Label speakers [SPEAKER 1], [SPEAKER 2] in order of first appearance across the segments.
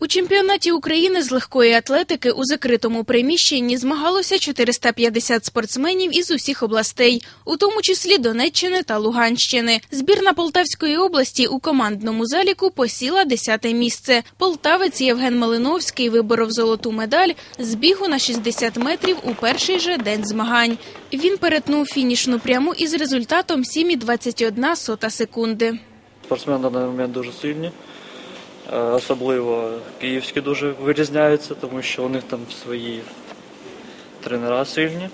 [SPEAKER 1] У чемпіонаті України з легкої атлетики у закритому приміщенні змагалося 450 спортсменів із усіх областей, у тому числі Донеччини та Луганщини. Збірна Полтавської області у командному заліку посіла 10 місце. Полтавець Євген Малиновський виборов золоту медаль з бігу на 60 метрів у перший же день змагань. Він перетнув фінішну пряму із результатом 7,21 сота секунди.
[SPEAKER 2] Спортсмени на даний момент дуже сильні. Е, Особливо київські дуже вирізняються, тому що у них там свої тренера сильні.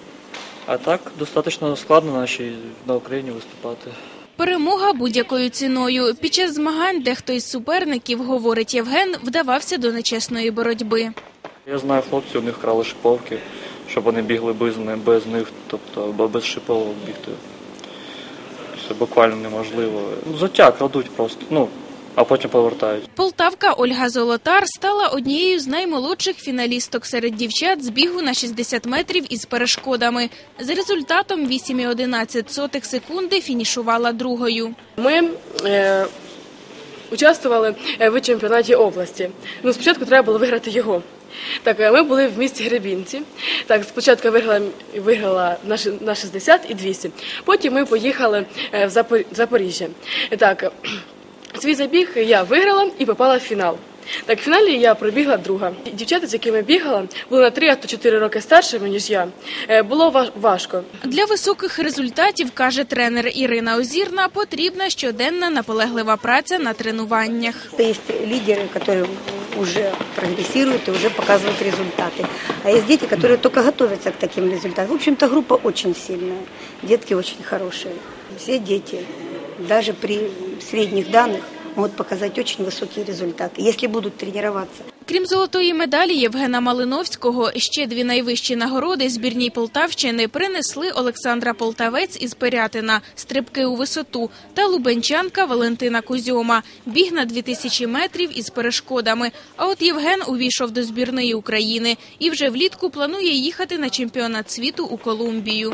[SPEAKER 2] А так достатньо складно нашій на Україні виступати.
[SPEAKER 1] Перемога будь-якою ціною. Під час змагань дехто із суперників, говорить Євген, вдавався до нечесної боротьби.
[SPEAKER 2] Я знаю хлопців, у них крали шиповки, щоб вони бігли без, без них, тобто без шиповок бігти. Це буквально неможливо. Взуття крадуть просто, ну, а потім повертають.
[SPEAKER 1] Полтавка Ольга Золотар стала однією з наймолодших фіналісток серед дівчат з бігу на 60 метрів із перешкодами. За результатом 8,11 секунди фінішувала другою.
[SPEAKER 3] Ми е, участвували е, в чемпіонаті області. Ну, спочатку треба було виграти його. Так, е, ми були в місті Гребінці. Так, спочатку виграла, виграла на, на 60 і 200. Потім ми поїхали е, в Запор- Запоріжжя. Так, свій забіг я виграла і попала в фінал. Так, в фіналі я пробігла друга. Дівчата, з якими бігала, були на 3 а то 4 роки старшими, ніж я. Е, Було ва- важко.
[SPEAKER 1] Для високих результатів, каже тренер Ірина Озірна, потрібна щоденна наполеглива праця на тренуваннях.
[SPEAKER 4] Есть лидеры, которые уже прогрессируют и уже показывают результаты. А есть дети, которые только готовятся к таким результатам. В общем-то, группа очень сильная. Детки очень хорошие. Все дети, даже при средних данных, могут показать очень высокие результаты, если будут тренироваться.
[SPEAKER 1] Крім золотої медалі Євгена Малиновського, ще дві найвищі нагороди збірній Полтавщини принесли Олександра Полтавець із Пирятина, стрибки у висоту та лубенчанка Валентина Кузьома, біг на 2000 метрів із перешкодами. А от Євген увійшов до збірної України і вже влітку планує їхати на чемпіонат світу у Колумбію.